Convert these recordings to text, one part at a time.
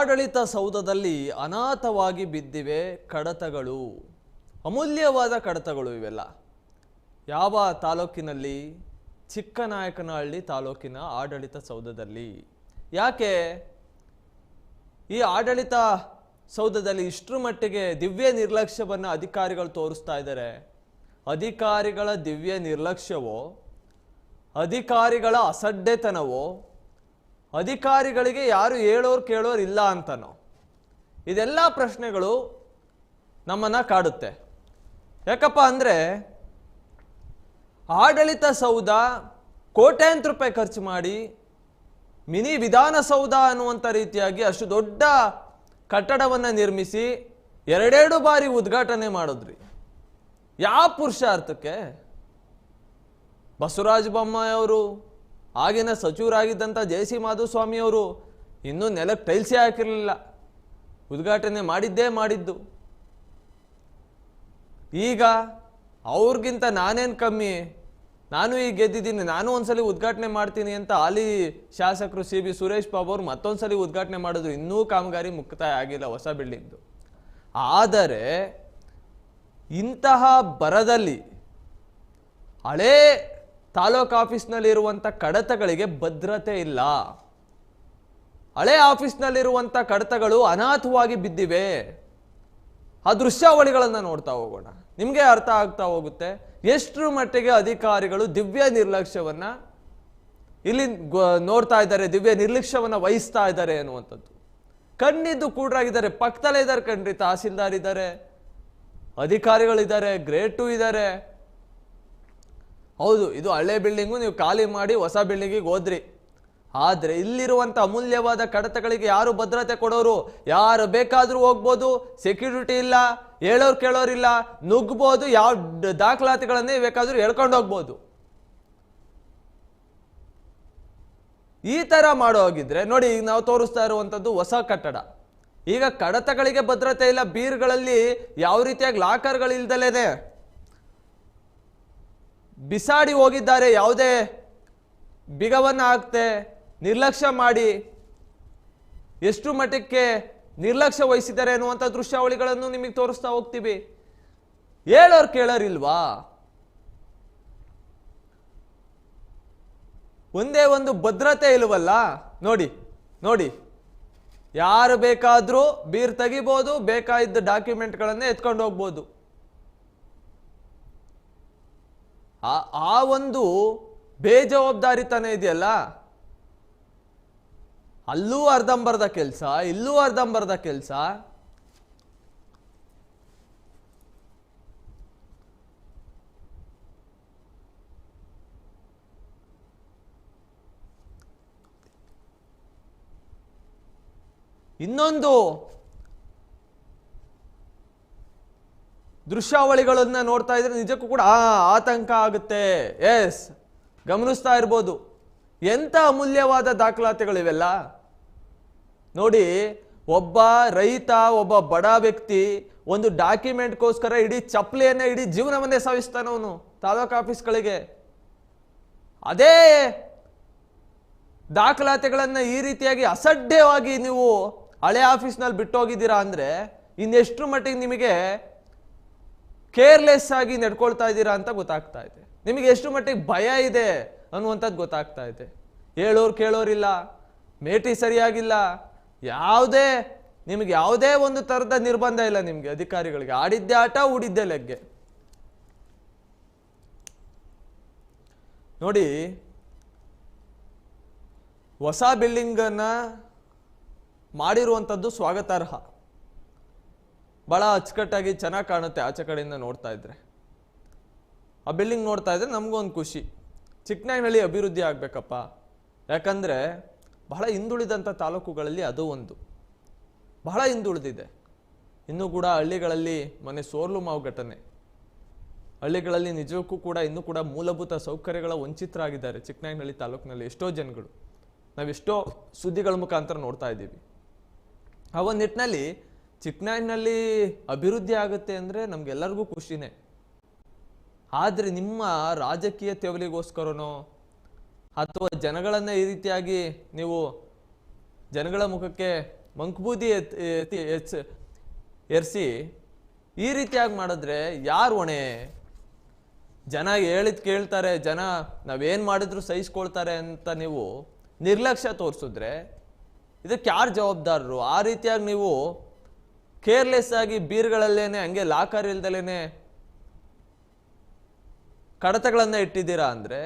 ಆಡಳಿತ ಸೌಧದಲ್ಲಿ ಅನಾಥವಾಗಿ ಬಿದ್ದಿವೆ ಕಡತಗಳು. ಅಮೂಲ್ಯವಾದ ಕಡತಗಳು ಇವೆಲ್ಲ. ಯಾವ ತಾಲೂಕಿನಲ್ಲಿ? ಚಿಕ್ಕನಾಯಕನಹಳ್ಳಿ ತಾಲೂಕಿನ ಆಡಳಿತ ಸೌಧದಲ್ಲಿ. ಯಾಕೆ? ಈ ಆಡಳಿತ ಸೌಧದಲ್ಲಿ ಇಷ್ಟರ ಮಟ್ಟಿಗೆ ದಿವ್ಯ ನಿರ್ಲಕ್ಷ್ಯವನ್ನು ಅಧಿಕಾರಿಗಳು ತೋರಿಸ್ತಾ ಇದ್ದಾರೆ. ಅಧಿಕಾರಿಗಳ ದಿವ್ಯ ನಿರ್ಲಕ್ಷ್ಯವೋ? ಅಧಿಕಾರಿಗಳ ಅಸಡ್ಡೆತನವೋ? ಅಧಿಕಾರಿಗಳಿಗೆ ಯಾರು ಹೇಳೋರು ಕೇಳೋರು ಇಲ್ಲ ಅಂತನೋ. ಇದೆಲ್ಲ ಪ್ರಶ್ನೆಗಳು ನಮ್ಮನ್ನು ಕಾಡುತ್ತೆ. ಯಾಕಪ್ಪ ಅಂದರೆ ಆಡಳಿತ ಸೌಧ ಕೋಟ್ಯಾಂತರ ರೂಪಾಯಿ ಖರ್ಚು ಮಾಡಿ ಮಿನಿ ವಿಧಾನಸೌಧ ಅನ್ನುವಂಥ ರೀತಿಯಾಗಿ ಅಷ್ಟು ದೊಡ್ಡ ಕಟ್ಟಡವನ್ನು ನಿರ್ಮಿಸಿ ಎರಡೆರಡು ಬಾರಿ ಉದ್ಘಾಟನೆ ಮಾಡಿದ್ರಿ. ಯಾವ ಪುರುಷಾರ್ಥಕ್ಕೆ? ಬಸವರಾಜ ಬೊಮ್ಮಾಯಿ ಅವರು ಆಗಿನ ಸಚಿವರಾಗಿದ್ದಂಥ ಜೆ ಸಿ ಮಾಧುಸ್ವಾಮಿಯವರು ಇನ್ನೂ ನೆಲಕ್ಕೆ ಟೈಲ್ಸೇ ಹಾಕಿರಲಿಲ್ಲ. ಉದ್ಘಾಟನೆ ಮಾಡಿದ್ದೇ ಮಾಡಿದ್ದು. ಈಗ ಅವ್ರಿಗಿಂತ ನಾನೇನು ಕಮ್ಮಿ? ನಾನು ಈಗ ಗೆದ್ದಿದ್ದೀನಿ, ನಾನು ಒಂದ್ಸಲಿ ಉದ್ಘಾಟನೆ ಮಾಡ್ತೀನಿ ಅಂತ ಹಾಲಿ ಶಾಸಕರು ಸಿ ಬಿ ಸುರೇಶ್ ಬಾಬು ಅವರು ಮತ್ತೊಂದ್ಸಲಿ ಉದ್ಘಾಟನೆ ಮಾಡಿದ್ರು, ಇನ್ನೂ ಕಾಮಗಾರಿ ಮುಕ್ತಾಯ ಆಗಿಲ್ಲ ಹೊಸ ಬಿಲ್ಡಿಂಗ್ದು. ಆದರೆ ಇಂತಹ ಬರದಲ್ಲಿ ಹಳೇ ತಾಲೂಕು ಆಫೀಸ್ನಲ್ಲಿರುವಂಥ ಕಡತಗಳಿಗೆ ಭದ್ರತೆ ಇಲ್ಲ. ಹಳೆ ಆಫೀಸ್ನಲ್ಲಿರುವಂಥ ಕಡತಗಳು ಅನಾಥವಾಗಿ ಬಿದ್ದಿವೆ. ಆ ದೃಶ್ಯಾವಳಿಗಳನ್ನು ನೋಡ್ತಾ ಹೋಗೋಣ. ನಿಮಗೆ ಅರ್ಥ ಆಗ್ತಾ ಹೋಗುತ್ತೆ. ಎಷ್ಟರ ಮಟ್ಟಿಗೆ ಅಧಿಕಾರಿಗಳು ದಿವ್ಯ ನಿರ್ಲಕ್ಷ್ಯವನ್ನ ಇಲ್ಲಿ ನೋಡ್ತಾ ಇದ್ದಾರೆ, ದಿವ್ಯ ನಿರ್ಲಕ್ಷ್ಯವನ್ನ ವಹಿಸ್ತಾ ಇದ್ದಾರೆ ಅನ್ನುವಂಥದ್ದು. ಕಣ್ಣಿದ್ದು ಕೂಡ್ರಾಗಿದ್ದಾರೆ, ಪಕ್ಕದಲ್ಲೇ ಇದ್ದಾರೆ ಕಣ್ರಿ, ತಹಸೀಲ್ದಾರ್ ಇದ್ದಾರೆ, ಅಧಿಕಾರಿಗಳಿದ್ದಾರೆ ಗ್ರೇಡ್ ಟು ಇದ್ದಾರೆ. ಹೌದು, ಇದು ಹಳೆ ಬಿಲ್ಡಿಂಗು ನೀವು ಖಾಲಿ ಮಾಡಿ ಹೊಸ ಬಿಲ್ಡಿಂಗಿಗೆ ಹೋದ್ರಿ. ಆದರೆ ಇಲ್ಲಿರುವಂಥ ಅಮೂಲ್ಯವಾದ ಕಡತಗಳಿಗೆ ಯಾರು ಭದ್ರತೆ ಕೊಡೋರು? ಯಾರು ಬೇಕಾದರೂ ಹೋಗ್ಬೋದು ಸೆಕ್ಯೂರಿಟಿ ಇಲ್ಲ, ಹೇಳೋರು ಕೇಳೋರಿಲ್ಲ, ನುಗ್ಬೋದು, ಯಾವ ದಾಖಲಾತಿಗಳನ್ನೇ ಬೇಕಾದರೂ ಹೇಳ್ಕೊಂಡು ಹೋಗ್ಬೋದು. ಈ ಥರ ಮಾಡೋ ಹೋಗಿದ್ರೆ, ನೋಡಿ, ಈಗ ನಾವು ತೋರಿಸ್ತಾ ಇರುವಂಥದ್ದು ಹೊಸ ಕಟ್ಟಡ. ಈಗ ಕಡತಗಳಿಗೆ ಭದ್ರತೆ ಇಲ್ಲ, ಬೀರ್ಗಳಲ್ಲಿ ಯಾವ ರೀತಿಯಾಗಿ ಲಾಕರ್ಗಳು ಇಲ್ದಲೇನೆ ಬಿಸಾಡಿ ಹೋಗಿದ್ದಾರೆ, ಯಾವುದೇ ಬಿಗವನ್ನು ಹಾಕ್ತೆ ನಿರ್ಲಕ್ಷ್ಯ ಮಾಡಿ ಎಷ್ಟು ಮಟ್ಟಕ್ಕೆ ನಿರ್ಲಕ್ಷ್ಯ ವಹಿಸಿದ್ದಾರೆ ಅನ್ನುವಂಥ ದೃಶ್ಯಾವಳಿಗಳನ್ನು ನಿಮಗೆ ತೋರಿಸ್ತಾ ಹೋಗ್ತೀವಿ. ಹೇಳೋರು ಕೇಳೋರಿಲ್ವಾ? ಒಂದೇ ಒಂದು ಭದ್ರತೆ ಇಲ್ವಲ್ಲ? ನೋಡಿ ನೋಡಿ. ಯಾರು ಬೇಕಾದರೂ ಬೀರ್ ತೆಗಿಬೋದು, ಬೇಕಾದ ಡಾಕ್ಯುಮೆಂಟ್ಗಳನ್ನೇ ಎತ್ಕೊಂಡು ಹೋಗ್ಬೋದು. ಆ ಆ ಒಂದು ಬೇಜವಾಬ್ದಾರಿತನ ಇದೆಯಲ್ಲ? ಅಲ್ಲೂ ಅರ್ಧಂಬರ್ಧ ಕೆಲಸ ಇಲ್ಲೂ ಅರ್ಧಂಬರ್ಧ ಕೆಲಸ. ಇನ್ನೊಂದು ದೃಶ್ಯಾವಳಿಗಳನ್ನ ನೋಡ್ತಾ ಇದ್ರೆ ನಿಜಕ್ಕೂ ಕೂಡ ಆತಂಕ ಆಗುತ್ತೆ. ಎಸ್ ಗಮನಿಸ್ತಾ ಇರ್ಬೋದು. ಎಂಥ ಅಮೂಲ್ಯವಾದ ದಾಖಲಾತಿಗಳಿವೆಲ್ಲ? ನೋಡಿ, ಒಬ್ಬ ರೈತ, ಒಬ್ಬ ಬಡ ವ್ಯಕ್ತಿ ಒಂದು ಡಾಕ್ಯುಮೆಂಟ್ಗೋಸ್ಕರ ಇಡೀ ಚಪ್ಪಲಿಯನ್ನ, ಇಡೀ ಜೀವನವನ್ನೇ ಸವಿಸ್ತಾನವನು ತಾಲೂಕು ಆಫೀಸ್ಗಳಿಗೆ. ಅದೇ ದಾಖಲಾತಿಗಳನ್ನ ಈ ರೀತಿಯಾಗಿ ಅಸಡ್ಡೆವಾಗಿ ನೀವು ಹಳೆ ಆಫೀಸ್ನಲ್ಲಿ ಬಿಟ್ಟೋಗಿದ್ದೀರಾ ಅಂದ್ರೆ ಇನ್ನೆಷ್ಟು ಮಟ್ಟಿಗೆ ನಿಮಗೆ ಕೇರ್ಲೆಸ್ ಆಗಿ ನಡ್ಕೊಳ್ತಾ ಇದ್ದೀರಾ ಅಂತ ಗೊತ್ತಾಗ್ತಾ ಇದೆ. ನಿಮಗೆ ಎಷ್ಟು ಮಟ್ಟಿಗೆ ಭಯ ಇದೆ ಅನ್ನುವಂಥದ್ದು ಗೊತ್ತಾಗ್ತಾ ಇದೆ. ಹೇಳೋರು ಕೇಳೋರಿಲ್ಲ, ಮೇಟಿ ಸರಿಯಾಗಿಲ್ಲ, ಯಾವುದೇ, ನಿಮಗೆ ಯಾವುದೇ ಒಂದು ಥರದ ನಿರ್ಬಂಧ ಇಲ್ಲ ನಿಮಗೆ ಅಧಿಕಾರಿಗಳಿಗೆ. ಆಡಿದ್ದೆ ಆಟ ಉಡಿದ್ದೆ ಲೆಗ್ಗೆ. ನೋಡಿ, ಹೊಸ ಬಿಲ್ಡಿಂಗನ್ನು ಮಾಡಿರುವಂಥದ್ದು ಸ್ವಾಗತಾರ್ಹ. ಭಾಳ ಅಚ್ಚುಕಟ್ಟಾಗಿ ಚೆನ್ನಾಗಿ ಕಾಣುತ್ತೆ ಆಚೆ ಕಡೆಯಿಂದ ನೋಡ್ತಾ ಇದ್ರೆ. ಆ ಬಿಲ್ಡಿಂಗ್ ನೋಡ್ತಾ ಇದ್ರೆ ನಮಗೊಂದು ಖುಷಿ. ಚಿಕ್ಕನಹಳ್ಳಿ ಅಭಿವೃದ್ಧಿ ಆಗಬೇಕಪ್ಪ. ಯಾಕಂದರೆ ಬಹಳ ಹಿಂದುಳಿದಂಥ ತಾಲೂಕುಗಳಲ್ಲಿ ಅದು ಒಂದು. ಬಹಳ ಹಿಂದುಳಿದಿದೆ. ಇನ್ನೂ ಕೂಡ ಹಳ್ಳಿಗಳಲ್ಲಿ ಮನೆ ಸೋರ್ಲು ಮಾವು ಘಟನೆ ಹಳ್ಳಿಗಳಲ್ಲಿ ನಿಜಕ್ಕೂ ಕೂಡ ಇನ್ನೂ ಕೂಡ ಮೂಲಭೂತ ಸೌಕರ್ಯಗಳ ವಂಚಿತರಾಗಿದ್ದಾರೆ ಚಿಕ್ಕನಹಳ್ಳಿ ತಾಲೂಕಿನಲ್ಲಿ ಎಷ್ಟೋ ಜನಗಳು. ನಾವೆಷ್ಟೋ ಸುದ್ದಿಗಳ ಮುಖಾಂತರ ನೋಡ್ತಾ ಇದ್ದೀವಿ. ಆ ಒಂದು ನಿಟ್ಟಿನಲ್ಲಿ ಚಿಕ್ಕನಾಗಿನಲ್ಲಿ ಅಭಿವೃದ್ಧಿ ಆಗುತ್ತೆ ಅಂದರೆ ನಮಗೆಲ್ಲರಿಗೂ ಖುಷಿನೇ. ಆದರೆ ನಿಮ್ಮ ರಾಜಕೀಯ ತೆವಲಿಗೋಸ್ಕರನೋ ಅಥವಾ ಜನಗಳನ್ನು ಈ ರೀತಿಯಾಗಿ ನೀವು ಜನಗಳ ಮುಖಕ್ಕೆ ಮಂಕ್ಬೂದಿ ಎತ್- ಎತ್ತಿ ಎಚ್ ಎರ್ಸಿ ಈ ರೀತಿಯಾಗಿ ಮಾಡಿದ್ರೆ ಯಾರು ಹೊಣೆ? ಜನ ಹೇಳಿದ್ ಕೇಳ್ತಾರೆ, ಜನ ನಾವೇನು ಮಾಡಿದ್ರು ಸಹಿಸ್ಕೊಳ್ತಾರೆ ಅಂತ ನೀವು ನಿರ್ಲಕ್ಷ್ಯ ತೋರಿಸಿದ್ರೆ ಇದಕ್ಕೆ ಯಾರು ಜವಾಬ್ದಾರರು? ಆ ರೀತಿಯಾಗಿ ನೀವು ಕೇರ್ಲೆಸ್ ಆಗಿ ಬೀರ್ಗಳಲ್ಲೇನೆ, ಹಂಗೆ ಲಾಕರ್ ಇಲ್ದಲೇನೆ ಕಡತಗಳನ್ನು ಇಟ್ಟಿದ್ದೀರಾ ಅಂದ್ರೆ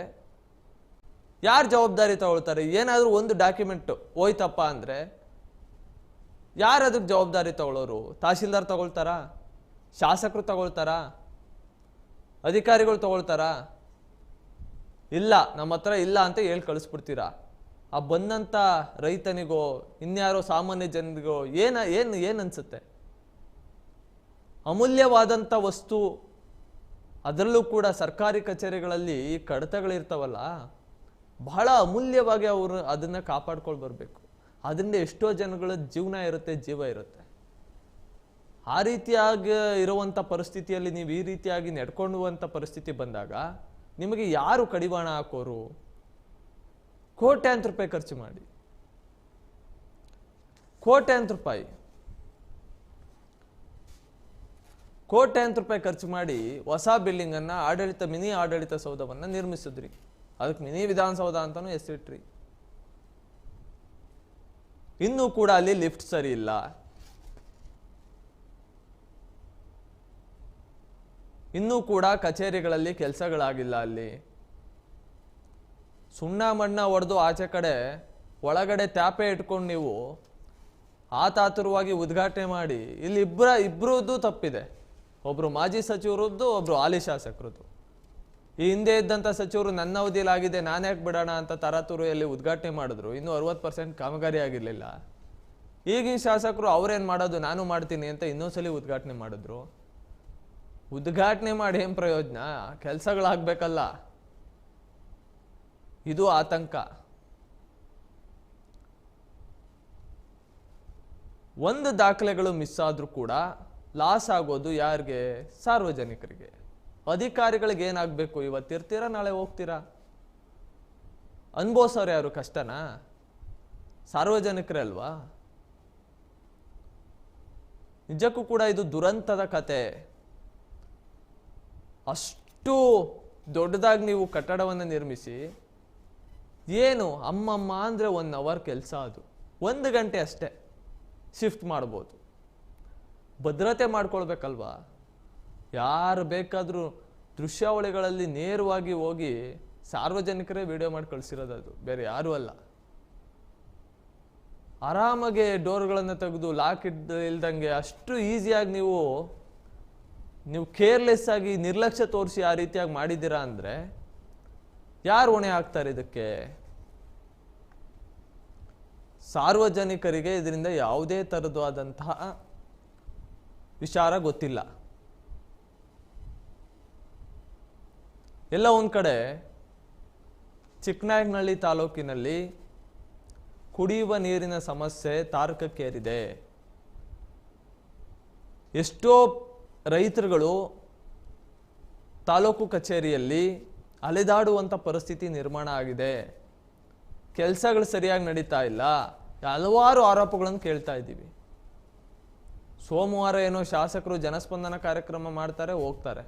ಯಾರು ಜವಾಬ್ದಾರಿ ತಗೊಳ್ತಾರೆ? ಏನಾದರೂ ಒಂದು ಡಾಕ್ಯುಮೆಂಟ್ ಹೋಯ್ತಪ್ಪ ಅಂದ್ರೆ ಯಾರು ಅದಕ್ಕೆ ಜವಾಬ್ದಾರಿ ತಗೊಳ್ಳೋರು ತಹಶೀಲ್ದಾರ್ ತಗೊಳ್ತಾರಾ? ಶಾಸಕರು ತಗೊಳ್ತಾರಾ? ಅಧಿಕಾರಿಗಳು ತಗೊಳ್ತಾರಾ? ಇಲ್ಲ, ನಮ್ಮ ಹತ್ರ ಇಲ್ಲ ಅಂತ ಹೇಳಿ ಕಳಿಸ್ಬಿಡ್ತೀರಾ? ಆ ಬಂದಂಥ ರೈತನಿಗೋ, ಇನ್ಯಾರೋ ಸಾಮಾನ್ಯ ಜನರಿಗೋ, ಏನ, ಏನು ಏನು ಅನ್ಸುತ್ತೆ? ಅಮೂಲ್ಯವಾದಂಥ ವಸ್ತು ಅದರಲ್ಲೂ ಕೂಡ ಸರ್ಕಾರಿ ಕಚೇರಿಗಳಲ್ಲಿ ಕಡತಗಳಿರ್ತಾವಲ್ಲ, ಬಹಳ ಅಮೂಲ್ಯವಾಗಿ ಅವರು ಅದನ್ನು ಕಾಪಾಡ್ಕೊಂಡು ಬರಬೇಕು. ಅದರಿಂದ ಎಷ್ಟೋ ಜನಗಳ ಜೀವನ ಇರುತ್ತೆ, ಜೀವ ಇರುತ್ತೆ. ಆ ರೀತಿಯಾಗಿ ಇರುವಂಥ ಪರಿಸ್ಥಿತಿಯಲ್ಲಿ ನೀವು ಈ ರೀತಿಯಾಗಿ ನಡ್ಕೊಳ್ಳುವಂಥ ಪರಿಸ್ಥಿತಿ ಬಂದಾಗ ನಿಮಗೆ ಯಾರು ಕಡಿವಾಣ ಹಾಕೋರು? ಕೋಟ್ಯಾಂತ ರೂಪಾಯಿ ಖರ್ಚು ಮಾಡಿ. ಕೋಟ್ಯಾಂತ ರೂಪಾಯಿ. ಕೋಟ್ಯಾಂತರ ರೂಪಾಯಿ ಖರ್ಚು ಮಾಡಿ ಹೊಸ ಬಿಲ್ಡಿಂಗ್ ಅನ್ನ ಆಡಳಿತ, ಮಿನಿ ಆಡಳಿತ ಸೌಧವನ್ನು ನಿರ್ಮಿಸಿದ್ರಿ. ಅದಕ್ಕೆ ಮಿನಿ ವಿಧಾನಸೌಧ ಅಂತಲೂ ಹೆಸರಿಟ್ರಿ. ಇನ್ನೂ ಕೂಡ ಅಲ್ಲಿ ಲಿಫ್ಟ್ ಸರಿ ಇಲ್ಲ. ಇನ್ನೂ ಕೂಡ ಕಚೇರಿಗಳಲ್ಲಿ ಕೆಲಸಗಳಾಗಿಲ್ಲ ಅಲ್ಲಿ. ಸುಣ್ಣ ಮಣ್ಣ ಹೊಡೆದು ಆಚೆ ಕಡೆ ಒಳಗಡೆ ತ್ಯಾಪೆ ಇಟ್ಕೊಂಡು ನೀವು ಆತಾತುರವಾಗಿ ಉದ್ಘಾಟನೆ ಮಾಡಿ, ಇಲ್ಲಿ ಇಬ್ಬರ ಇಬ್ಬರದ್ದು ತಪ್ಪಿದೆ. ಒಬ್ರು ಮಾಜಿ ಸಚಿವರದ್ದು ಒಬ್ಬರು ಹಾಲಿ ಶಾಸಕರದ್ದು. ಈ ಹಿಂದೆ ಇದ್ದಂಥ ಸಚಿವರು ನನ್ನ ಅವಧಿಯಲ್ಲಿ ಆಗಿದೆ ನಾನು ಯಾಕೆ ಬಿಡೋಣ ಅಂತ ತರಾತುರಿಯಲ್ಲಿ ಉದ್ಘಾಟನೆ ಮಾಡಿದ್ರು. ಇನ್ನೂ ಅರವತ್ತು ಪರ್ಸೆಂಟ್ ಕಾಮಗಾರಿ ಆಗಿರಲಿಲ್ಲ. ಈಗಿನ ಶಾಸಕರು ಅವ್ರೇನು ಮಾಡೋದು, ನಾನು ಮಾಡ್ತೀನಿ ಅಂತ ಇನ್ನೊಂದ್ಸಲಿ ಉದ್ಘಾಟನೆ ಮಾಡಿದ್ರು. ಉದ್ಘಾಟನೆ ಮಾಡಿ ಏನು ಪ್ರಯೋಜನ? ಕೆಲಸಗಳಾಗಬೇಕಲ್ಲ. ಇದು ಆತಂಕ. ಒಂದು ದಾಖಲೆಗಳು ಮಿಸ್ ಆದರೂ ಕೂಡ ಲಾಸ್ ಆಗೋದು ಯಾರಿಗೆ? ಸಾರ್ವಜನಿಕರಿಗೆ. ಅಧಿಕಾರಿಗಳಿಗೆ ಏನಾಗಬೇಕು? ಇವತ್ತಿರ್ತೀರಾ ನಾಳೆ ಹೋಗ್ತೀರಾ? ಅನ್ಭವಿಸೋರು ಯಾರು? ಕಷ್ಟನಾ? ಸಾರ್ವಜನಿಕರೇ ಅಲ್ವಾ? ನಿಜಕ್ಕೂ ಕೂಡ ಇದು ದುರಂತದ ಕತೆ. ಅಷ್ಟು ದೊಡ್ಡದಾಗಿ ನೀವು ಕಟ್ಟಡವನ್ನು ನಿರ್ಮಿಸಿ, ಏನು ಅಮ್ಮಮ್ಮ ಅಂದರೆ ಒನ್ ಅವರ್ ಕೆಲಸ ಅದು. ಒಂದು ಗಂಟೆ ಅಷ್ಟೇ ಶಿಫ್ಟ್ ಮಾಡ್ಬೋದು. ಭದ್ರತೆ ಮಾಡ್ಕೊಳ್ಬೇಕಲ್ವಾ? ಯಾರು ಬೇಕಾದರೂ ದೃಶ್ಯಾವಳಿಗಳಲ್ಲಿ ನೇರವಾಗಿ ಹೋಗಿ ಸಾರ್ವಜನಿಕರೇ ವಿಡಿಯೋ ಮಾಡಿ ಕಳಿಸಿರೋದು ಅದು ಬೇರೆ ಯಾರೂ ಅಲ್ಲ. ಆರಾಮಾಗಿ ಡೋರ್ಗಳನ್ನು ತೆಗೆದು ಲಾಕ್ ಇದ್ದ ಇಲ್ದಂಗೆ ಅಷ್ಟು ಈಸಿಯಾಗಿ ನೀವು ನೀವು ಕೇರ್ಲೆಸ್ ಆಗಿ ನಿರ್ಲಕ್ಷ್ಯ ತೋರಿಸಿ ಆ ರೀತಿಯಾಗಿ ಮಾಡಿದ್ದೀರಾ ಅಂದರೆ ಯಾರು ಹೊಣೆ ಆಗ್ತಾರೆ ಇದಕ್ಕೆ? ಸಾರ್ವಜನಿಕರಿಗೆ ಇದರಿಂದ ಯಾವುದೇ ಥರದ್ದು ಆದಂತಹ ವಿಚಾರ ಗೊತ್ತಿಲ್ಲ. ಎಲ್ಲ ಒಂದು ಕಡೆ ಚಿಕ್ಕನಾಯಕನಹಳ್ಳಿ ತಾಲೂಕಿನಲ್ಲಿ ಕುಡಿಯುವ ನೀರಿನ ಸಮಸ್ಯೆ ತಾರಕಕ್ಕೇರಿದೆ. ಎಷ್ಟೋ ರೈತರುಗಳು ತಾಲೂಕು ಕಚೇರಿಯಲ್ಲಿ ಅಲೆದಾಡುವಂಥ ಪರಿಸ್ಥಿತಿ ನಿರ್ಮಾಣ ಆಗಿದೆ. ಕೆಲಸಗಳು ಸರಿಯಾಗಿ ನಡೀತಾ ಇಲ್ಲ. ಹಲವಾರು ಆರೋಪಗಳನ್ನು ಕೇಳ್ತಾ ಇದ್ದೀವಿ. ಸೋಮವಾರ ಏನೋ ಶಾಸಕರು ಜನಸ್ಪಂದನ ಕಾರ್ಯಕ್ರಮ ಮಾಡ್ತಾರೆ, ಹೋಗ್ತಾರೆ.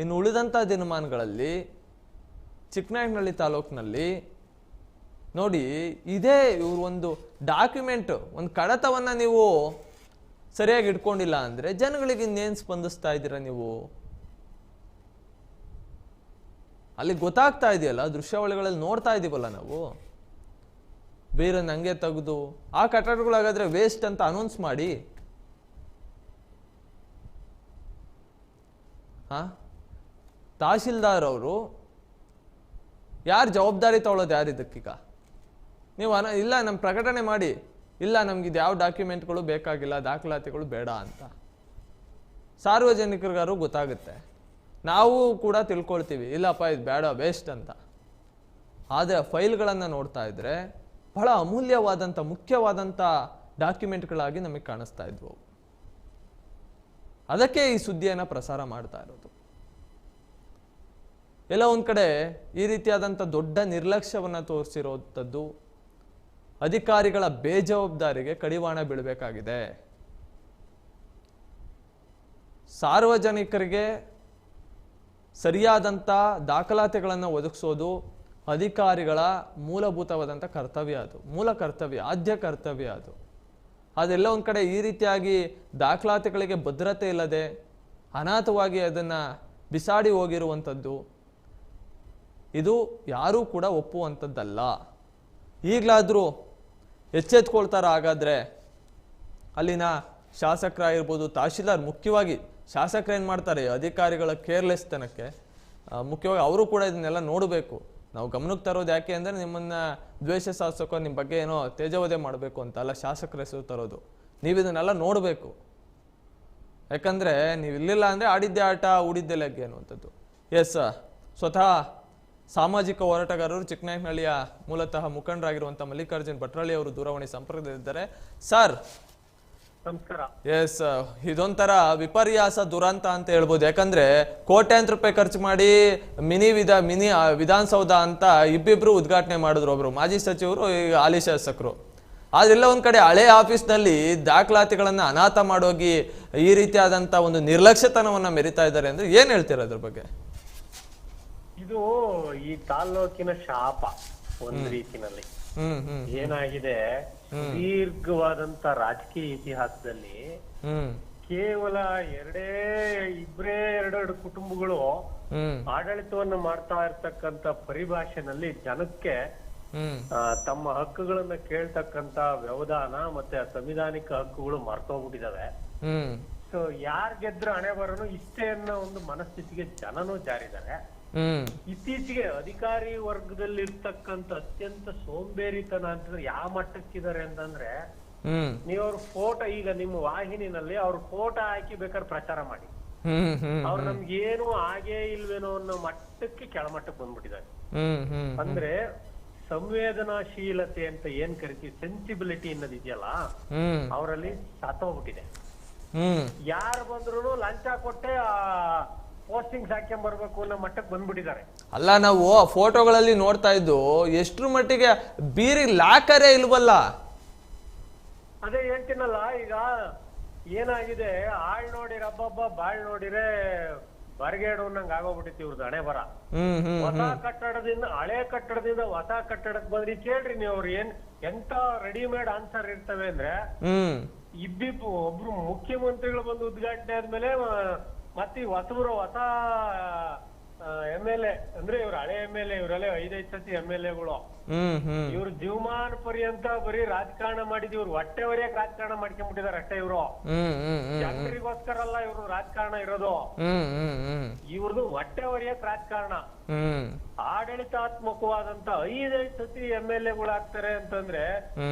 ಇನ್ನು ಉಳಿದಂಥ ದಿನಮಾನಗಳಲ್ಲಿ ಚಿಕ್ಕನಾಯಕನಹಳ್ಳಿ ತಾಲೂಕಿನಲ್ಲಿ ನೋಡಿ, ಇದೇ ಇವ್ರು ಒಂದು ಡಾಕ್ಯುಮೆಂಟ್ ಒಂದು ಕಡತವನ್ನು ನೀವು ಸರಿಯಾಗಿ ಇಟ್ಕೊಂಡಿಲ್ಲ ಅಂದರೆ ಜನಗಳಿಗೆ ಇನ್ನೇನು ಸ್ಪಂದಿಸ್ತಾ ಇದ್ದೀರಾ ನೀವು? ಅಲ್ಲಿ ಗೊತ್ತಾಗ್ತಾ ಇದೆಯಲ್ಲ, ದೃಶ್ಯಾವಳಿಗಳಲ್ಲಿ ನೋಡ್ತಾ ಇದೀವಲ್ಲ ನಾವು? ಬೇರೆ ನಂಗೆ ತೆಗೆದು, ಆ ಕಟ್ಟಡಗಳಾಗಾದ್ರೆ ವೇಸ್ಟ್ ಅಂತ ಅನೌನ್ಸ್ ಮಾಡಿ. ಹಾ? ತಹಶೀಲ್ದಾರ್ ಅವರು ಯಾರು ಜವಾಬ್ದಾರಿ ತಗೊಳ್ಳೋದು ಯಾರು ಇದಕ್ಕೀಗ? ನೀವು ಅನ ಇಲ್ಲ ನಮ್ಮ ಪ್ರಕಟಣೆ ಮಾಡಿ. ಇಲ್ಲ, ನಮ್ಗೆ ಇದು ಯಾವ ಡಾಕ್ಯುಮೆಂಟ್ಗಳು ಬೇಕಾಗಿಲ್ಲ, ದಾಖಲಾತಿಗಳು ಬೇಡ ಅಂತ. ಸಾರ್ವಜನಿಕರಿಗಾರು ಗೊತ್ತಾಗುತ್ತೆ. ನಾವು ಕೂಡ ತಿಳ್ಕೊಳ್ತೀವಿ. ಇಲ್ಲಪ್ಪ, ಇದು ಬೇಡ ವೇಸ್ಟ್ ಅಂತ. ಆದರೆ ಫೈಲ್ಗಳನ್ನು ನೋಡ್ತಾ ಇದ್ರೆ ಬಹಳ ಅಮೂಲ್ಯವಾದಂಥ ಮುಖ್ಯವಾದಂಥ ಡಾಕ್ಯುಮೆಂಟ್ಗಳಾಗಿ ನಮಗೆ ಕಾಣಿಸ್ತಾ ಇದ್ವು. ಅದಕ್ಕೆ ಈ ಸುದ್ದಿಯನ್ನು ಪ್ರಸಾರ ಮಾಡ್ತಾ ಇರೋದು. ಎಲ್ಲ ಒಂದು ಕಡೆ ಈ ರೀತಿಯಾದಂಥ ದೊಡ್ಡ ನಿರ್ಲಕ್ಷ್ಯವನ್ನು ತೋರಿಸಿರೋಂಥದ್ದು ಅಧಿಕಾರಿಗಳ ಬೇಜವಾಬ್ದಾರಿಗೆ ಕಡಿವಾಣ ಬೀಳಬೇಕಾಗಿದೆ. ಸಾರ್ವಜನಿಕರಿಗೆ ಸರಿಯಾದಂಥ ದಾಖಲಾತಿಗಳನ್ನು ಒದಗಿಸೋದು ಅಧಿಕಾರಿಗಳ ಮೂಲಭೂತವಾದಂಥ ಕರ್ತವ್ಯ ಅದು, ಮೂಲ ಕರ್ತವ್ಯ, ಆದ್ಯ ಕರ್ತವ್ಯ ಅದು. ಅದೆಲ್ಲ ಒಂದು ಕಡೆ ಈ ರೀತಿಯಾಗಿ ದಾಖಲಾತಿಗಳಿಗೆ ಭದ್ರತೆ ಇಲ್ಲದೆ ಅನಾಥವಾಗಿ ಅದನ್ನು ಬಿಸಾಡಿ ಹೋಗಿರುವಂಥದ್ದು. ಇದು ಯಾರೂ ಕೂಡ ಒಪ್ಪುವಂಥದ್ದಲ್ಲ. ಈಗಲಾದರೂ ಎಚ್ಚೆತ್ಕೊಳ್ತಾರ ಹಾಗಾದರೆ ಅಲ್ಲಿನ ಶಾಸಕರಾಗಿರ್ಬೋದು, ತಹಶೀಲ್ದಾರ್ ಮುಖ್ಯವಾಗಿ ಶಾಸಕರು ಏನು ಮಾಡ್ತಾರೆ ಅಧಿಕಾರಿಗಳ ಕೇರ್ಲೆಸ್ತನಕ್ಕೆ ಮುಖ್ಯವಾಗಿ ಅವರು ಕೂಡ ಇದನ್ನೆಲ್ಲ ನೋಡಬೇಕು. ನಾವು ಗಮನಕ್ಕೆ ತರೋದು ಯಾಕೆ ಅಂದರೆ ನಿಮ್ಮನ್ನು ದ್ವೇಷ ಸಾಧಿಸೋಕೋ ನಿಮ್ಮ ಬಗ್ಗೆ ಏನೋ ತೇಜವಧೆ ಮಾಡಬೇಕು ಅಂತ ಅಲ್ಲ ಶಾಸಕರ ಹೆಸರು ತರೋದು. ನೀವು ಇದನ್ನೆಲ್ಲ ನೋಡಬೇಕು. ಯಾಕಂದರೆ ನೀವು ಇಲ್ಲಿಲ್ಲ ಅಂದರೆ ಆಡಿದ್ದೆ ಆಟ ಉಡಿದ್ದೆ ಲಗ್ಗೆ ಅನ್ನುವಂಥದ್ದು. ಎಸ್ ಸ್ವತಃ ಸಾಮಾಜಿಕ ಹೋರಾಟಗಾರರು ಚಿಕ್ಕನಾಯಕನಹಳ್ಳಿಯ ಮೂಲತಃ ಮುಖಂಡರಾಗಿರುವಂಥ ಮಲ್ಲಿಕಾರ್ಜುನ್ ಭಟ್ರಳ್ಳಿ ಅವರು ದೂರವಾಣಿ ಸಂಪರ್ಕದಲ್ಲಿದ್ದಾರೆ. ಸರ್ ಎಸ್ ಇದೊಂಥರ ವಿಪರ್ಯಾಸ ದುರಂತ ಅಂತ ಹೇಳ್ಬೋದು. ಯಾಕಂದ್ರೆ ಕೋಟ್ಯಾಂತರ ರೂಪಾಯಿ ಖರ್ಚು ಮಾಡಿ ಮಿನಿ ವಿಧ ಮಿನಿ ವಿಧಾನಸೌಧ ಅಂತ ಇಬ್ಬಿಬ್ರು ಉದ್ಘಾಟನೆ ಮಾಡಿದ್ರು ಒಬ್ರು ಮಾಜಿ ಸಚಿವರು ಈಗ ಹಾಲಿ ಶಾಸಕರು. ಆದ್ರೆಲ್ಲ ಒಂದ್ ಕಡೆ ಹಳೆ ಆಫೀಸ್ನಲ್ಲಿ ದಾಖಲಾತಿಗಳನ್ನ ಅನಾಥ ಮಾಡೋಗಿ ಈ ರೀತಿಯಾದಂತ ಒಂದು ನಿರ್ಲಕ್ಷ್ಯತನವನ್ನ ಮೆರಿತಾ ಇದ್ದಾರೆ ಅಂದ್ರೆ ಏನ್ ಹೇಳ್ತೀರಾ ಅದ್ರ ಬಗ್ಗೆ? ಇದು ಈ ತಾಲ್ಲೂಕಿನ ಶಾಪ ಒಂದ್ ರೀತಿನಲ್ಲಿ. ಹ್ಮ್ ಹ್ಮ್. ಏನಾಗಿದೆ? ದೀರ್ಘವಾದಂತ ರಾಜಕೀಯ ಇತಿಹಾಸದಲ್ಲಿ ಕೇವಲ ಎರಡೇ ಇಬ್ಬರೇ ಎರಡೆರಡು ಕುಟುಂಬಗಳು ಆಡಳಿತವನ್ನು ಮಾಡ್ತಾ ಇರ್ತಕ್ಕಂತ ಪರಿಭಾಷೆನಲ್ಲಿ ಜನಕ್ಕೆ ತಮ್ಮ ಹಕ್ಕುಗಳನ್ನ ಕೇಳ್ತಕ್ಕಂತ ವ್ಯವಧಾನ ಮತ್ತೆ ಸಂವಿಧಾನಿಕ ಹಕ್ಕುಗಳು ಮರ್ತೋಗ್ಬಿಟ್ಟಿದಾವೆ ಸೊ ಯಾರ್ ಗೆದ್ರ ಹಣೆ ಬರೋನು ಇಷ್ಟೇ ಅನ್ನೋ ಒಂದು ಮನಸ್ಥಿತಿಗೆ ಜನನೂ ಜಾರಿದ್ದಾರೆ. ಇತ್ತೀಚೆಗೆ ಅಧಿಕಾರಿ ವರ್ಗದಲ್ಲಿ ಇರ್ತಕ್ಕಂತ ಅತ್ಯಂತ ಸೋಂಬೇರಿತನ ಅಂತಂದ್ರೆ ಯಾವ ಮಟ್ಟಕ್ಕಿದ್ದಾರೆ ಅಂತಂದ್ರೆ ನೀವು ಅವ್ರ ಫೋಟೋ ಈಗ ನಿಮ್ಮ ವಾಹಿನಿನಲ್ಲಿ ಅವ್ರ ಫೋಟೋ ಹಾಕಿ ಬೇಕಾದ್ರೆ ಪ್ರಚಾರ ಮಾಡಿ. ಅವ್ರು ನಮ್ಗೆ ಏನು ಆಗೇ ಇಲ್ವೇನೋ ಅನ್ನೋ ಮಟ್ಟಕ್ಕೆ ಕೆಳಮಟ್ಟಕ್ಕೆ ಬಂದ್ಬಿಟ್ಟಿದ್ದಾರೆ. ಅಂದ್ರೆ ಸಂವೇದನಾಶೀಲತೆ ಅಂತ ಏನ್ ಕರಿತೀವಿ? ಸೆನ್ಸಿಬಿಲಿಟಿ ಅನ್ನೋದು ಇದೆಯಲ್ಲ ಅವರಲ್ಲಿ ಸತ್ತೋಗ್ಬಿಟ್ಟಿದೆ. ಯಾರು ಬಂದ್ರು ಲಂಚ ಕೊಟ್ಟೆ ಪೋಸ್ಟಿಂಗ್ಸ್ ಹಾಕೊಂಡ್ ಬರ್ಬೇಕು ಅನ್ನೋ ಮಟ್ಟಕ್ಕೆ ಬಂದ್ಬಿಟ್ಟಿದ್ದಾರೆ. ಅಲ್ಲ ನಾವು ಆ ಫೋಟೋಗಳಲ್ಲಿ ನೋಡ್ತಾ ಇದ್ದು ಎಷ್ಟ್ರ ಮಟ್ಟಿಗೆ ಬೀರಿ ಲಾಕರೇ ಇಲ್ವಲ್ಲ? ಅದೇ ಹೇಳ್ತೀನಲ್ಲ ಈಗ ಏನಾಗಿದೆ ಆಳ್ ನೋಡಿರ ಹಬ್ಬಬ್ಬ ಬಾಳ್ ನೋಡಿರೆ ಬರ್ಗೇಡು ಅನ್ನಂಗ್ ಆಗೋಗ್ಬಿಟ್ಟಿತ್ತು ಇವ್ರದ್ದು ಹಣೆ ಬರ. ಹೊಸ ಕಟ್ಟಡದಿಂದ ಹಳೆ ಕಟ್ಟಡದಿಂದ ಹೊಸ ಕಟ್ಟಡಕ್ಕೆ ಬಂದ್ರಿ ಕೇಳ್ರಿ ನೀವು ಅವ್ರು ಏನ್ ಎಂತ ರೆಡಿಮೇಡ್ ಆನ್ಸರ್ ಇರ್ತವೆ ಅಂದ್ರೆ ಇಬ್ಬಿಬ್ಬು ಒಬ್ರು ಮುಖ್ಯಮಂತ್ರಿಗಳು ಬಂದು ಉದ್ಘಾಟನೆ ಆದ್ಮೇಲೆ ಮತ್ತೆ ಈ ಹೊಸಬ್ರು ಹೊಸ ಎಂ ಎಲ್ ಎ ಅಂದ್ರೆ ಇವ್ರ ಹಳೆ ಎಂ ಎಲ್ ಎ ಇವರೆಲ್ಲ ಐದೈದು ಸತಿ ಎಂ ಎಲ್ ಎಗಳು ಹ್ಮ್ ಹ್ಮ್. ಇವ್ರು ಜೀವಮಾನ ಪರ್ಯಂತ ಬರೀ ರಾಜಕಾರಣ ಮಾಡಿದ್ ಇವ್ರು ಹೊಟ್ಟೆ ಹೊರಿಯಕ್ ರಾಜಕಾರಣ ಮಾಡ್ಕೊಂಡ್ಬಿಟ್ಟಿದಾರೆ ಅಷ್ಟೇ ಇವ್ರು. ಹ್ಮ್ ಹ್ಮ್ ಹ್ಮ್ ಜನರಿಗೋಸ್ಕರ ಅಲ್ಲ ಇವ್ರು ರಾಜಕಾರಣ ಇರೋದು. ಹ್ಮ್ ಹ್ಮ್ ಹ್ಮ್. ಇವ್ರದ್ದು ಹೊಟ್ಟೆ ಹೊರಿಯಕ್ ರಾಜಕಾರಣ? ಹ್ಮ್. ಆಡಳಿತಾತ್ಮಕವಾದಂತ ಐದೈದು ಸತಿ ಎಂ ಎಲ್ ಎಗಳಾಗ್ತಾರೆ ಅಂತಂದ್ರೆ.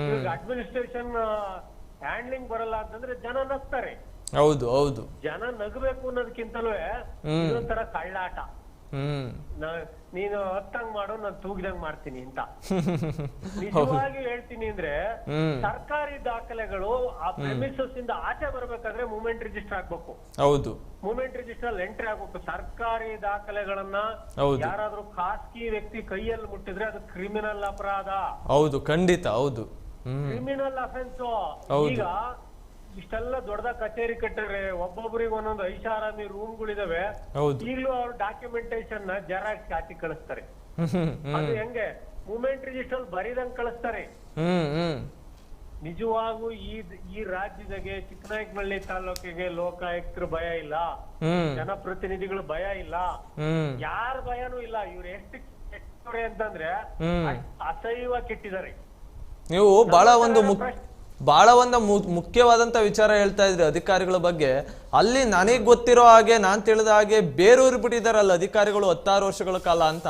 ಇವ್ರಿಗೆ ಅಡ್ಮಿನಿಸ್ಟ್ರೇಷನ್ ಹ್ಯಾಂಡ್ಲಿಂಗ್ ಬರಲ್ಲ ಅಂತಂದ್ರೆ ಜನ ನಗ್ತಾರೆ. ಹೌದು ಹೌದು. ಜನ ನಗಬೇಕು ಅನ್ನೋದಕ್ಕಿಂತಲೂ. ಇದೊಂಥರ ಕಳ್ಳಾಟ. ನೀನು ಹತ್ತಂಗ್ ಮಾಡು ನಾನು ತೂಗಿದಂಗ್ ಮಾಡ್ತೀನಿ ಅಂತ. ನಿಜವಾಗಿ ಹೇಳ್ತೀನಿ ಅಂದ್ರೆ ಸರ್ಕಾರಿ ದಾಖಲೆಗಳು ಆ ಪ್ರೆಮಿಸಸ್ ಇಂದ ಆಚೆ ಬರ್ಬೇಕಾದ್ರೆ ಮೂಮೆಂಟ್ ರಿಜಿಸ್ಟರ್ ಆಗ್ಬೇಕು. ಹೌದು. ಮೂಮೆಂಟ್ ರಿಜಿಸ್ಟರ್ ಅಲ್ಲಿ ಎಂಟ್ರಿ ಆಗ್ಬೇಕು. ಸರ್ಕಾರಿ ದಾಖಲೆಗಳನ್ನ. ಯಾರಾದ್ರೂ ಖಾಸಗಿ ವ್ಯಕ್ತಿ ಕೈಯಲ್ಲಿ ಮುಟ್ಟಿದ್ರೆ ಅದು ಕ್ರಿಮಿನಲ್ ಅಪರಾಧ. ಹೌದು ಖಂಡಿತ ಹೌದು. Criminal offence. ಈಗ ಇಷ್ಟೆಲ್ಲ ದೊಡ್ಡದ ಕಚೇರಿ ಕಟ್ಟರೆ ಒಬ್ಬೊಬ್ಬರಿಗೆ ಒಂದೊಂದು ಐಷಾರಾಮಿ ರೂಮ್ಗಳಿದಾವೆ. ಹೌದು. ಈಗಲೂ ಅವ್ರ ಡಾಕ್ಯುಮೆಂಟೇಶನ್ನ ಜೆರಾಕ್ಸ್ ಹಾಕಿ ಕಳಿಸ್ತಾರೆ. ಅದು ಹೆಂಗೆ? ಮೂಮೆಂಟ್ ರಿಜಿಸ್ಟರ್ ಬರೀದಂಗ್ ಕಳಿಸ್ತಾರೆ. ನಿಜವಾಗೂ ಈ ಈ ರಾಜ್ಯದಾಗೆ ಚಿಕ್ಕನಾಯಕನಹಳ್ಳಿ ತಾಲೂಕಿಗೆ ಲೋಕಾಯುಕ್ತರು ಭಯ ಇಲ್ಲ. ಜನಪ್ರತಿನಿಧಿಗಳು ಭಯ ಇಲ್ಲ. ಯಾರ ಭಯನೂ ಇಲ್ಲ. ಇವ್ರು ಎಷ್ಟು ಕೆಟ್ಟವ್ರೆ ಅಂತಂದ್ರೆ ಅಸಹ್ಯವಾಗಿ ಕೆಟ್ಟಿದ್ದಾರೆ. ನೀವು ಬಹಳ ಒಂದು ಬಹಳ ಒಂದು ಮು- ಮುಖ್ಯವಾದಂತ ವಿಚಾರ ಹೇಳ್ತಾ ಇದ್ರಿ ಅಧಿಕಾರಿಗಳ ಬಗ್ಗೆ. ಅಲ್ಲಿ ನನಗೆ ಗೊತ್ತಿರೋ ಹಾಗೆ ನಾನು ತಿಳಿದ ಹಾಗೆ ಬೇರೂರು ಬಿಟ್ಟಿದಾರಲ್ಲ ಅಧಿಕಾರಿಗಳು ಹತ್ತಾರು ವರ್ಷಗಳ ಕಾಲ ಅಂತ.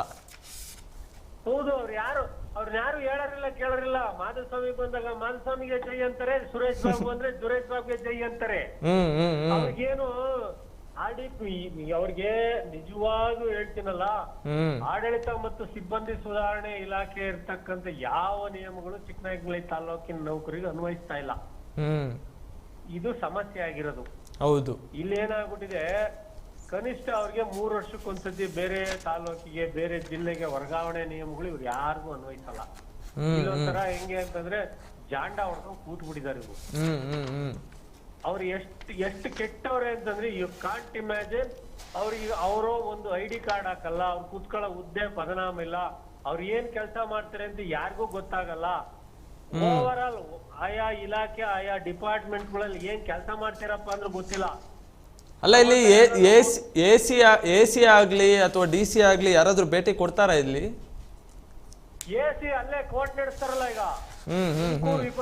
ಹೌದು ಅವ್ರು ಯಾರು? ಅವ್ರನ್ನ ಯಾರು ಹೇಳರಿಲ್ಲ ಕೇಳರಿಲ್ಲ. ಮಾಧುಸ್ವಾಮಿ ಬಂದಾಗ ಮಾಧುಸ್ವಾಮಿಗೆ ಜೈ ಅಂತಾರೆ ಸುರೇಶ್ ಬಾಬು ಅಂದ್ರೆ ಸುರೇಶ್ ಬಾಬುಗೆ ಜೈ ಅಂತಾರೆ. ಅವ್ರಿಗೇನು ಅವ್ರಿಗೆ ನಿಜವಾಗೂ ಹೇಳ್ತೀನಲ್ಲ ಆಡಳಿತ ಮತ್ತು ಸಿಬ್ಬಂದಿ ಸುಧಾರಣೆ ಇಲಾಖೆ ಇರ್ತಕ್ಕಂತ ಯಾವ ನಿಯಮಗಳು ಚಿಕ್ಕನಾಯಕನಹಳ್ಳಿ ತಾಲೂಕಿನ ನೌಕರಿಗೆ ಅನ್ವಯಿಸ್ತಾ ಇಲ್ಲ. ಇದು ಸಮಸ್ಯೆ ಆಗಿರೋದು. ಹೌದು. ಇಲ್ಲಿ ಏನಾಗ್ಬಿಟ್ಟಿದೆ ಕನಿಷ್ಠ ಅವ್ರಿಗೆ ಮೂರು ವರ್ಷಕ್ಕೊಂದ್ಸತಿ ಬೇರೆ ತಾಲೂಕಿಗೆ ಬೇರೆ ಜಿಲ್ಲೆಗೆ ವರ್ಗಾವಣೆ ನಿಯಮಗಳು ಇವ್ರು ಯಾರಿಗೂ ಅನ್ವಯಿಸಲ್ಲ. ಇಲ್ಲೊಂಥರ ಹೆಂಗೆ ಅಂತಂದ್ರೆ ಜಾಂಡ ಹೊಡ್ಕೊಂಡು ಕೂತ್ ಬಿಟ್ಟಿದ್ದಾರೆ ಇವ್ರು ಅವ್ರು ಎಷ್ಟು ಎಷ್ಟು ಕೆಟ್ಟವ್ರೆ ಅಂತಂದ್ರೆ ಯು ಕಾಂಟ್ ಇಮ್ಯಾಜಿನ್ ಅವ್ರಿಗೆ ಅವರು ಒಂದು ಐ ಡಿ ಕಾರ್ಡ್ ಹಾಕಲ್ಲ ಅವ್ರು ಕೂತ್ಕೊಳ್ಳೋ ಹುದ್ದೆ ಪದನಾಮ ಇಲ್ಲ. ಅವ್ರು ಏನ್ ಕೆಲಸ ಮಾಡ್ತಾರೆ ಅಂತ ಯಾರಿಗೂ ಗೊತ್ತಾಗಲ್ಲ. ಓವರ್ ಆಲ್ ಆಯಾ ಇಲಾಖೆ ಆಯಾ ಡಿಪಾರ್ಟ್ಮೆಂಟ್ಗಳಲ್ಲಿ ಏನ್ ಕೆಲಸ ಮಾಡ್ತೀರಪ್ಪ ಅಂದ್ರೆ ಗೊತ್ತಿಲ್ಲ. ಅಲ್ಲ ಇಲ್ಲಿ A C A C A C ಆಗಲಿ ಅಥವಾ ಡಿ ಸಿ ಆಗಲಿ ಯಾರಾದರೂ ಭೇಟಿ ಕೊಡ್ತಾರಾ ಇಲ್ಲಿ? ಎ ಸಿ ಅಲ್ಲೇ ಕೋರ್ಟ್ ನಡೆಸ್ತಾರಲ್ಲ ಈಗ. ಚಿತ್ತೂರು ಉಪ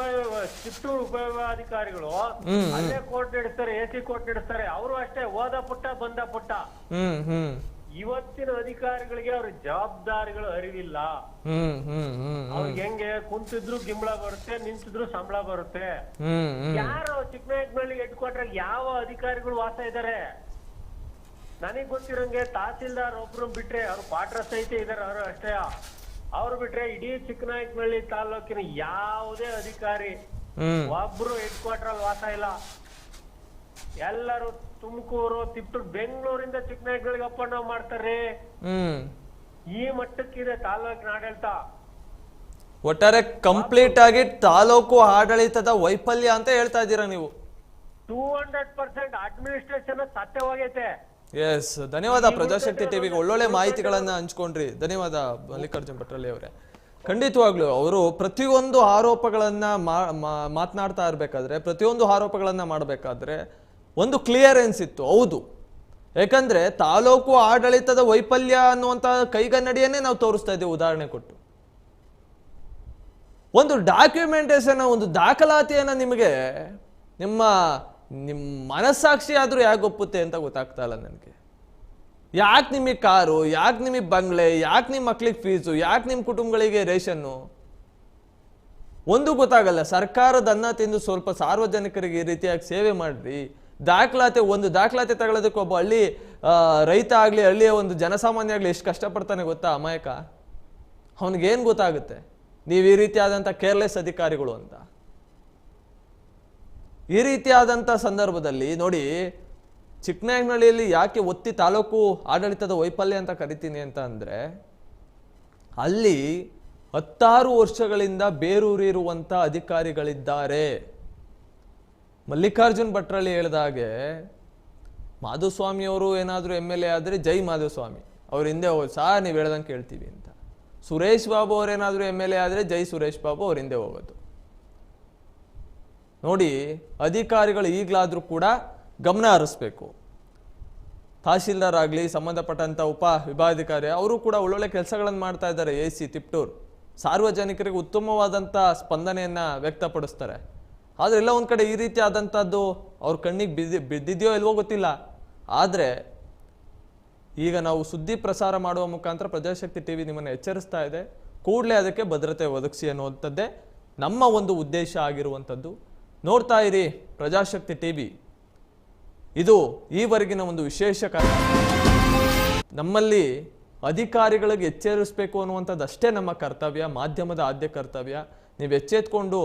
ಚಿತ್ತೂರು ಉಪವಿಭಾಗಾಧಿಕಾರಿಗಳು ಅಲ್ಲೇ ಕೋರ್ಟ್ ನಡೆಸ್ತಾರೆ ಎ ಸಿ ಕೋರ್ಟ್ ನಡೆಸ್ತಾರೆ. ಅವರು ಅಷ್ಟೇ ಹೋದ ಪುಟ್ಟ ಬಂದ ಪುಟ್ಟ. ಇವತ್ತಿನ ಅಧಿಕಾರಿಗಳಿಗೆ ಅವ್ರ ಜವಾಬ್ದಾರಿಗಳು ಅರಿವಿಲ್ಲ. ಅವ್ರಿಗೆ ಹೆಂಗೆ ಕುಂತಿದ್ರು ಗಿಂಬಳ ಬರುತ್ತೆ ನಿಂತಿದ್ರು ಸಂಬಳ ಬರುತ್ತೆ. ಯಾರು ಚಿಕ್ಕಮಗಳೂರಲ್ಲಿ ಹೆಡ್ ಕ್ವಾರ್ಟರ್ ಯಾವ ಅಧಿಕಾರಿಗಳು ವಾಸ ಇದಾರೆ? ನನಗ್ ಗೊತ್ತಿರಂಗೆ ತಹಸೀಲ್ದಾರ್ ಒಬ್ರು ಬಿಟ್ರೆ ಅವ್ರು ಕ್ವಾರ್ಟರ್ ಸಹಿತ ಇದಾರೆ ಅವರು ಅಷ್ಟೇ. ಅವ್ರು ಬಿಟ್ರೆ ಇಡೀ ಚಿಕ್ಕನಾಯಕನಹಳ್ಳಿ ತಾಲೂಕಿನ ಯಾವುದೇ ಅಧಿಕಾರಿ ಒಬ್ರು ಹೆಡ್ ಕ್ವಾರ್ಟರ್ ಅಲ್ಲಿ ವಾಸ ಇಲ್ಲ. ಎಲ್ಲರೂ ತುಮಕೂರು ತಿಪ್ಟೂರು ಬೆಂಗಳೂರಿಂದ ಚಿಕ್ಕನಾಯಕಗಳಿಗೆ ಅಪ್ ಅಂಡ್ ಡೌನ್ ಮಾಡ್ತಾರೆ. ಈ ಮಟ್ಟಕ್ಕಿದೆ ತಾಲೂಕಿನ ಆಡಳಿತ. ಒಟ್ಟಾರೆ ಕಂಪ್ಲೀಟ್ ಆಗಿ ತಾಲೂಕು ಆಡಳಿತದ ವೈಫಲ್ಯ ಅಂತ ಹೇಳ್ತಾ ಇದ್ದೀರಾ ನೀವು? ಟೂ ಹಂಡ್ರೆಡ್ ಪರ್ಸೆಂಟ್ ಅಡ್ಮಿನಿಸ್ಟ್ರೇಷನ್ ಸತ್ಯವಾಗೈತೆ. ಎಸ್ ಧನ್ಯವಾದ ಪ್ರಜಾಶಕ್ತಿ ಟಿವಿಗೆ ಒಳ್ಳೊಳ್ಳೆ ಮಾಹಿತಿಗಳನ್ನ ಹಂಚ್ಕೊಂಡ್ರಿ. ಧನ್ಯವಾದ ಮಲ್ಲಿಕಾರ್ಜುನ್ ಭಟ್ರಳ್ಳಿ ಅವರೇ. ಖಂಡಿತವಾಗ್ಲು ಅವರು ಪ್ರತಿಯೊಂದು ಆರೋಪಗಳನ್ನ ಮಾತನಾಡ್ತಾ ಇರಬೇಕಾದ್ರೆ ಪ್ರತಿಯೊಂದು ಆರೋಪಗಳನ್ನ ಮಾಡಬೇಕಾದ್ರೆ ಒಂದು ಕ್ಲಿಯರೆನ್ಸ್ ಇತ್ತು. ಹೌದು. ಯಾಕಂದ್ರೆ ತಾಲೂಕು ಆಡಳಿತದ ವೈಫಲ್ಯ ಅನ್ನುವಂಥ ಕೈಗನ್ನಡಿಯನ್ನೇ ನಾವು ತೋರಿಸ್ತಾ ಇದ್ದೀವಿ ಉದಾಹರಣೆ ಕೊಟ್ಟು. ಒಂದು ಡಾಕ್ಯುಮೆಂಟೇಶನ್ ಒಂದು ದಾಖಲಾತಿಯನ್ನು ನಿಮಗೆ ನಿಮ್ಮ ನಿಮ್ಮ ಮನಸ್ಸಾಕ್ಷಿ ಆದರೂ ಯಾಕೆ ಒಪ್ಪುತ್ತೆ ಅಂತ ಗೊತ್ತಾಗ್ತಾ ಇಲ್ಲ ನನಗೆ. ಯಾಕೆ ನಿಮಗೆ ಕಾರು, ಯಾಕೆ ನಿಮಗೆ ಬಂಗ್ಲೆ, ಯಾಕೆ ನಿಮ್ಮ ಮಕ್ಳಿಗೆ ಫೀಸು ಯಾಕೆ ನಿಮ್ಮ ಕುಟುಂಬಗಳಿಗೆ ರೇಷನ್ನು ಒಂದು ಗೊತ್ತಾಗಲ್ಲ ಸರ್ಕಾರದ ಅನ್ನ ತಿಂದು ಸ್ವಲ್ಪ ಸಾರ್ವಜನಿಕರಿಗೆ ಈ ರೀತಿಯಾಗಿ ಸೇವೆ ಮಾಡಿರಿ. ದಾಖಲಾತಿ, ಒಂದು ದಾಖಲಾತಿ ತಗೊಳ್ಳೋದಕ್ಕೆ ಒಬ್ಬ ಹಳ್ಳಿ ರೈತ ಆಗಲಿ, ಹಳ್ಳಿಯ ಒಂದು ಜನಸಾಮಾನ್ಯ ಆಗಲಿ ಎಷ್ಟು ಕಷ್ಟಪಡ್ತಾನೆ ಗೊತ್ತಾ ಅಮಾಯಕ? ಅವನಿಗೇನು ಗೊತ್ತಾಗುತ್ತೆ? ನೀವು ಈ ರೀತಿಯಾದಂಥ ಕೇರ್ಲೆಸ್ ಅಧಿಕಾರಿಗಳು ಅಂತ. ಈ ರೀತಿಯಾದಂಥ ಸಂದರ್ಭದಲ್ಲಿ ನೋಡಿ ಚಿಕ್ಕನಾಯಕನಹಳ್ಳಿಯಲ್ಲಿ ಯಾಕೆ ಒತ್ತಿ ತಾಲೂಕು ಆಡಳಿತದ ವೈಫಲ್ಯ ಅಂತ ಕರಿತೀನಿ ಅಂತ ಅಂದರೆ, ಅಲ್ಲಿ ಹತ್ತಾರು ವರ್ಷಗಳಿಂದ ಬೇರೂರಿರುವಂಥ ಅಧಿಕಾರಿಗಳಿದ್ದಾರೆ. ಮಲ್ಲಿಕಾರ್ಜುನ್ ಭಟ್ರಲ್ಲಿ ಹೇಳಿದ ಹಾಗೆ ಮಾಧುಸ್ವಾಮಿ ಅವರು ಏನಾದರೂ ಎಂ ಎಲ್ ಎ ಆದರೆ ಜೈ ಮಾಧುಸ್ವಾಮಿ, ಅವ್ರ ಹಿಂದೆ ಹೋಗೋದು ಸಾರ್, ನೀವು ಹೇಳ್ದಂಗೆ ಕೇಳ್ತೀವಿ ಅಂತ. ಸುರೇಶ್ ಬಾಬು ಅವರೇನಾದರೂ ಎಂ ಎಲ್ ಎ ಆದರೆ ಜೈ ಸುರೇಶ್ ಬಾಬು ಅವ್ರ ಹಿಂದೆ ಹೋಗೋದು. ನೋಡಿ, ಅಧಿಕಾರಿಗಳು ಈಗಲಾದರೂ ಕೂಡ ಗಮನ ಹರಿಸ್ಬೇಕು. ತಹಶೀಲ್ದಾರ್ ಆಗಲಿ ಸಂಬಂಧಪಟ್ಟಂಥ ಉಪ ವಿಭಾಗಾಧಿಕಾರಿ ಅವರು ಕೂಡ ಒಳ್ಳೊಳ್ಳೆ ಕೆಲಸಗಳನ್ನು ಮಾಡ್ತಾ ಇದ್ದಾರೆ ಎ ಸಿ, ತಿಪ್ಟೂರ್. ಸಾರ್ವಜನಿಕರಿಗೆ ಉತ್ತಮವಾದಂಥ ಸ್ಪಂದನೆಯನ್ನು ವ್ಯಕ್ತಪಡಿಸ್ತಾರೆ. ಆದರೆ ಎಲ್ಲ ಒಂದು ಕಡೆ ಈ ರೀತಿ ಆದಂಥದ್ದು ಅವ್ರ ಕಣ್ಣಿಗೆ ಬಿದ್ದಿ, ಬಿದ್ದಿದೆಯೋ ಇಲ್ವೋ ಗೊತ್ತಿಲ್ಲ. ಆದರೆ ಈಗ ನಾವು ಸುದ್ದಿ ಪ್ರಸಾರ ಮಾಡುವ ಮುಖಾಂತರ ಪ್ರಜಾಶಕ್ತಿ ಟಿ ವಿ ನಿಮ್ಮನ್ನು ಎಚ್ಚರಿಸ್ತಾ ಇದೆ. ಕೂಡಲೇ ಅದಕ್ಕೆ ಭದ್ರತೆ ಒದಗಿಸಿ ಅನ್ನುವಂಥದ್ದೇ ನಮ್ಮ ಒಂದು ಉದ್ದೇಶ ಆಗಿರುವಂಥದ್ದು. ನೋಡ್ತಾ ಇರಿ ಪ್ರಜಾಶಕ್ತಿ ಟಿ ವಿ ಇದು ಈವರೆಗಿನ ಒಂದು ವಿಶೇಷ ಕಾರ್ಯ. ನಮ್ಮಲ್ಲಿ ಅಧಿಕಾರಿಗಳಿಗೆ ಎಚ್ಚರಿಸಬೇಕು ಅನ್ನುವಂಥದ್ದು ಅಷ್ಟೇ ನಮ್ಮ ಕರ್ತವ್ಯ, ಮಾಧ್ಯಮದ ಆದ್ಯ ಕರ್ತವ್ಯ. ನೀವು ಎಚ್ಚೆತ್ಕೊಂಡು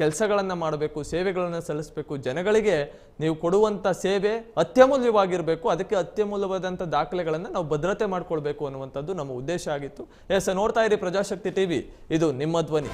ಕೆಲಸಗಳನ್ನು ಮಾಡಬೇಕು, ಸೇವೆಗಳನ್ನು ಸಲ್ಲಿಸಬೇಕು. ಜನಗಳಿಗೆ ನೀವು ಕೊಡುವಂಥ ಸೇವೆ ಅತ್ಯಮೂಲ್ಯವಾಗಿರಬೇಕು. ಅದಕ್ಕೆ ಅತ್ಯಮೂಲ್ಯವಾದಂಥ ದಾಖಲೆಗಳನ್ನು ನಾವು ಭದ್ರತೆ ಮಾಡಿಕೊಳ್ಬೇಕು ಅನ್ನುವಂಥದ್ದು ನಮ್ಮ ಉದ್ದೇಶ ಆಗಿತ್ತು. ಎಸ್, ನೋಡ್ತಾ ಇರಿ ಪ್ರಜಾಶಕ್ತಿ ಟಿವಿ. ಇದು ನಿಮ್ಮ ಧ್ವನಿ.